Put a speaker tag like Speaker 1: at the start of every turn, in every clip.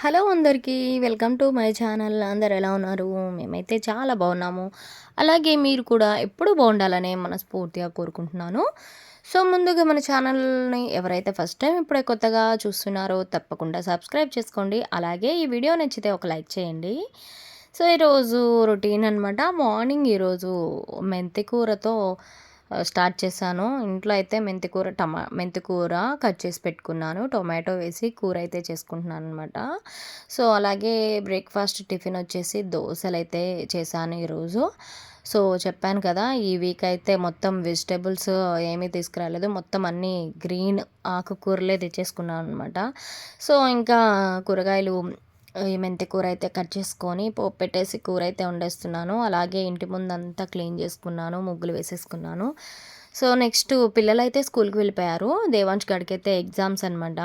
Speaker 1: Hello అందరికీ welcome to my channel. అందరు ఎలా ఉన్నారు? మేమైతే చాలా బాగున్నాము. అలాగే మీరు కూడా ఎప్పుడు బాగుండాలనే మనస్ఫూర్తిగా కోరుకుంటున్నాను. సో ముందుగా మన ఛానల్ని ఎవరైతే ఫస్ట్ టైం ఇప్పుడే కొత్తగా చూస్తున్నారో తప్పకుండా సబ్స్క్రైబ్ చేసుకోండి. అలాగే ఈ వీడియో నచ్చితే ఒక లైక్ చేయండి. సో ఈరోజు రొటీన్ అనమాట మార్నింగ్ ఈరోజు మెంతి కూరతో స్టార్ట్ చేశాను. ఇంట్లో అయితే మెంతికూర టమా మెంతికూర కట్ చేసి పెట్టుకున్నాను. టొమాటో వేసి కూర అయితే చేసుకుంటున్నాను అనమాట సో అలాగే బ్రేక్ఫాస్ట్ టిఫిన్ వచ్చేసి దోశలు అయితే చేశాను ఈరోజు. సో చెప్పాను కదా ఈ వీక్ అయితే మొత్తం వెజిటేబుల్స్ ఏమీ తీసుకురాలేదు. మొత్తం అన్నీ గ్రీన్ ఆకుకూరలే తెచ్చేసుకున్నాను అనమాట సో ఇంకా కూరగాయలు ఈ మెంతి కూర అయితే కట్ చేసుకొని పోపు పెట్టేసి కూర అయితే వండేస్తున్నాను. అలాగే ఇంటి ముందు అంతా క్లీన్ చేసుకున్నాను ముగ్గులు వేసేసుకున్నాను. సో నెక్స్ట్ పిల్లలు అయితే స్కూల్కి వెళ్ళిపోయారు. దేవాంశ్ గడికి అయితే ఎగ్జామ్స్ అనమాట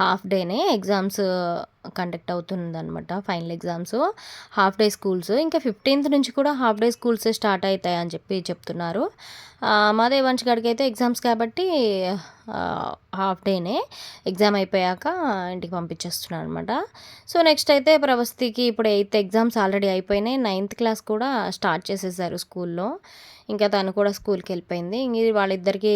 Speaker 1: హాఫ్ డేనే ఎగ్జామ్స్ కండక్ట్ అవుతుందన్నమాట final exams half day schools ఇంకా ఫిఫ్టీన్త్ నుంచి కూడా హాఫ్ డే స్కూల్స్ స్టార్ట్ అవుతాయి అని చెప్పి చెప్తున్నారు. మాదే దేవాంశ్ గడికి అయితే ఎగ్జామ్స్ కాబట్టి హాఫ్ డేనే ఎగ్జామ్ అయిపోయాక ఇంటికి పంపించేస్తున్నాను అనమాట సో నెక్స్ట్ అయితే ప్రవస్తికి ఇప్పుడు ఎయిత్ ఎగ్జామ్స్ ఆల్రెడీ అయిపోయినాయి. నైన్త్ క్లాస్ కూడా స్టార్ట్ చేసేసారు స్కూల్లో. ఇంకా తను కూడా స్కూల్కి వెళ్ళిపోయింది. ఇంక వాళ్ళిద్దరికి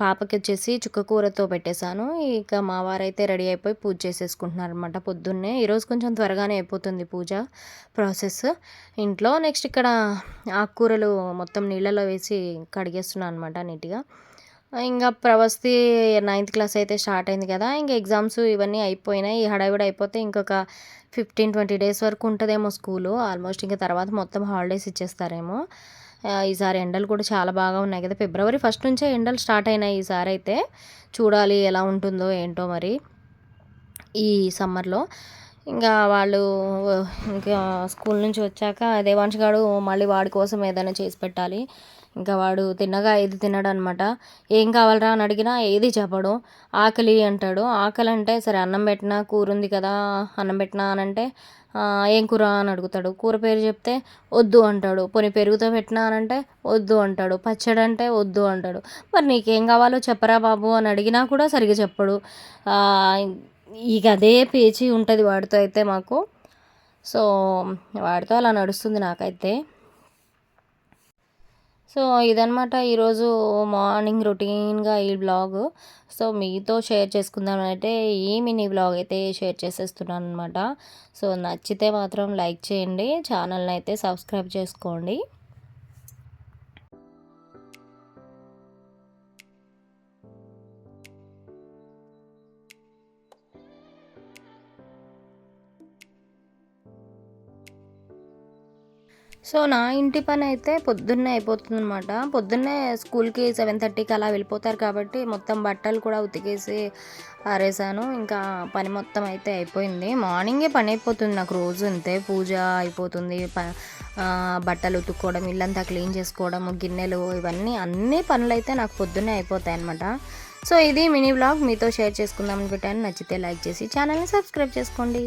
Speaker 1: పాపకి వచ్చేసి చుక్క కూరతో పెట్టేశాను. ఇక మా వారైతే రెడీ అయిపోయి పూజ చేసేసుకుంటున్నారు అనమాట పొద్దున్నే. ఈరోజు కొంచెం త్వరగానే అయిపోతుంది పూజ ప్రాసెస్. ఇంట్లో నెక్స్ట్ ఇక్కడ ఆకుకూరలు మొత్తం నీళ్ళలో వేసి కడిగేస్తున్నాను అనమాట నీట్గా. ఇంకా ప్రవస్తి నైన్త్ క్లాస్ అయితే స్టార్ట్ అయింది కదా ఇంకా ఎగ్జామ్స్ ఇవన్నీ అయిపోయినాయి. ఈ హడావిడి అయిపోతే ఇంకొక ఫిఫ్టీన్ ట్వంటీ డేస్ వరకు ఉంటుందేమో స్కూలు. ఆల్మోస్ట్ ఇంకా తర్వాత మొత్తం హాలిడేస్ ఇచ్చేస్తారేమో. ఈసారి ఎండలు కూడా చాలా బాగా ఉన్నాయి కదా. ఫిబ్రవరి ఫస్ట్ నుంచే ఎండలు స్టార్ట్ అయినాయి ఈసారి అయితే. చూడాలి ఎలా ఉంటుందో ఏంటో మరి. ఈ సమ్మర్లో. ఇంకా వాళ్ళు ఇంకా స్కూల్ నుంచి వచ్చాక దేవాంశ్ గారు మళ్ళీ వాడి కోసం ఏదైనా చేసి పెట్టాలి. ఇంకా వాడు తిన్నగా ఏది తినడు అనమాట ఏం కావాలరా అని అడిగినా ఏది చెప్పడు. ఆకలి అంటాడు. ఆకలి అంటే సరే అన్నం పెట్టినా కూర ఉంది కదా అన్నం పెట్టినా అని అంటే ఏం కూర అని అడుగుతాడు. కూర పేరు చెప్తే వద్దు అంటాడు. పోనీ పెరుగుతో పెట్టినా అని అంటే వద్దు అంటాడు. పచ్చడి అంటే వద్దు అంటాడు. మరి నీకేం కావాలో చెప్పరా బాబు అని అడిగినా కూడా సరిగ్గా చెప్పడు. ఇక అదే పేచీ ఉంటుంది వాడితో అయితే మాకు. సో వాడితో అలా నడుస్తుంది నాకైతే. సో ఇదనమాట ఈరోజు మార్నింగ్ రొటీన్గా ఈ బ్లాగ్. సో మీతో షేర్ చేసుకుందామని అయితే ఈ మినీ బ్లాగ్ అయితే షేర్ చేసేస్తున్నాను అనమాట సో నచ్చితే మాత్రం లైక్ చేయండి. ఛానల్ని అయితే సబ్స్క్రైబ్ చేసుకోండి. సో నా ఇంటి పని అయితే పొద్దున్నే అయిపోతుంది అనమాట పొద్దున్నే స్కూల్కి సెవెన్ థర్టీకి అలా వెళ్ళిపోతారు కాబట్టి మొత్తం బట్టలు కూడా ఉతికేసి ఆరేసాను. ఇంకా పని మొత్తం అయితే అయిపోయింది. మార్నింగే పని అయిపోతుంది నాకు రోజు అంతే. పూజ అయిపోతుంది. బట్టలు ఉతుక్కోవడం ఇల్లంతా క్లీన్ చేసుకోవడం గిన్నెలు ఇవన్నీ అన్ని పనులు అయితే నాకు పొద్దున్నే అయిపోతాయి అనమాట సో ఇది మినీ బ్లాగ్ మీతో షేర్ చేసుకుందాం పెట్టాను. నచ్చితే లైక్ చేసి ఛానల్ని సబ్స్క్రైబ్ చేసుకోండి.